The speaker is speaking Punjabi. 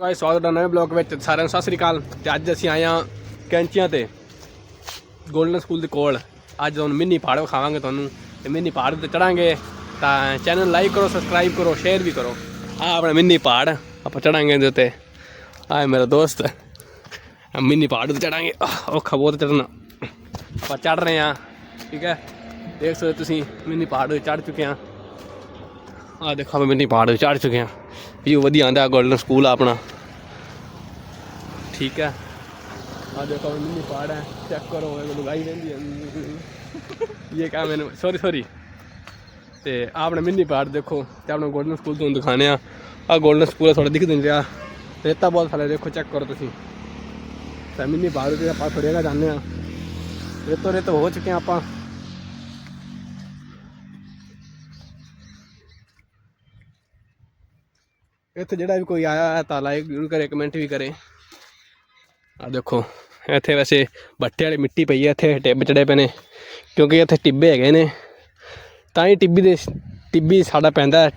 ਗਾਇਸ ਸਵਾਗਤ ਹੈ ਨਵੇਂ ਬਲੌਗ ਵਿੱਚ। ਸਾਰਿਆਂ ਨੂੰ ਸਤਿ ਸ੍ਰੀ ਅਕਾਲ। ਤੇ ਅੱਜ ਅਸੀਂ ਆਏ ਹਾਂ ਕੈਂਚੀਆਂ ਤੇ ਗੋਲਡਨ ਸਕੂਲ ਦੇ ਕੋਲ। ਅੱਜ ਹੁਣ ਮਿੰਨੀ ਪਹਾੜ ਵਿਖਾਵਾਂਗੇ ਤੁਹਾਨੂੰ। ਤੇ ਮਿੰਨੀ ਪਹਾੜ ਤੇ ਚੜਾਂਗੇ, ਤਾਂ ਚੈਨਲ ਲਾਈਕ ਕਰੋ ਸਬਸਕ੍ਰਾਈਬ ਕਰੋ ਸ਼ੇਅਰ ਵੀ ਕਰੋ। ਆ ਆਪਣਾ ਮਿੰਨੀ ਪਹਾੜ, ਆਪਾਂ ਚੜਾਂਗੇ ਇਹਦੇ ਉੱਤੇ। ਆ ਮੇਰਾ ਦੋਸਤ। ਮਿੰਨੀ ਪਹਾੜ ਤੇ ਚੜਾਂਗੇ। ਔਖਾ ਬਹੁਤ ਚੜਨਾ ਆਪਾਂ ਚੜ ਰਹੇ ਹਾਂ, ਠੀਕ ਹੈ? ਦੇਖ ਸਕਦੇ ਹੋ ਤੁਸੀਂ, ਮਿੰਨੀ ਪਹਾੜ ਤੇ ਚੜ ਚੁੱਕੇ ਹਾਂ। ਆ ਦੇਖੋ, ਆਪਾਂ ਮਿੰਨੀ ਪਹਾੜ ਤੇ ਚੜ ਚੁੱਕੇ ਹਾਂ। ਵੀਊ ਵਧੀਆ ਆਂਦਾ, ਗੋਲਡਨ ਸਕੂਲ ਆਪਣਾ। ਠੀਕ ਹੈ। ਆ ਦੇਖੋ, ਮਿੰਨੀ ਪਹਾੜ ਹੈ। ਚੈੱਕ ਕਰੋ, ਇਹ ਲੁਗਾਈ ਰਹਿੰਦੀ ਹੈ। ਇਹ ਕਾ ਮੈਨੂੰ ਸੌਰੀ ਸੌਰੀ ਤੇ ਆਪਣੇ ਮਿੰਨੀ ਪਹਾੜ ਦੇਖੋ, ਤੇ ਆਪਣਾ ਗੋਲਡਨ ਸਕੂਲ ਤੁਹਾਨੂੰ ਦਿਖਾਣੇ ਆ। ਆ ਗੋਲਡਨ ਸਕੂਲ ਥੋੜਾ ਦਿਖ ਦਿੰਦੇ ਆ ਰੇਤਾ ਬਹੁਤ ਸਾਰਾ ਦੇਖੋ, ਚੈੱਕ ਕਰੋ ਤੁਸੀਂ। ਤਾਂ ਮਿੰਨੀ ਪਹਾੜ ਤੇ ਆਪਾਂ ਥੋੜੀ ਜਗ੍ਹਾ ਜਾਂਦੇ ਆ ਰੇਤੋ ਰੇਤ ਹੋ ਚੁੱਕੇ ਆ ਆਪਾਂ। ਇੱਥੇ ਜਿਹੜਾ ਵੀ ਕੋਈ ਆਇਆ ਹੈ ਤਾਂ ਲਾਈਕ ਜ਼ਰੂਰ ਕਰੇ ਕਮੈਂਟ ਵੀ ਕਰੇ। ਆ ਦੇਖੋ, ਇੱਥੇ ਵੈਸੇ ਬੱਟੇ ਵਾਲੀ ਮਿੱਟੀ ਪਈ ਹੈ, ਇੱਥੇ ਟਿੱਬ ਚੜੇ ਪਏ ਨੇ, ਕਿਉਂਕਿ ਇੱਥੇ ਟਿੱਬੇ ਹੈਗੇ ਨੇ। ਤਾਂ ਹੀ ਟਿੱਬੀ ਦੇ, ਟਿੱਬੀ ਸਾਡਾ ਪੈਂਦਾ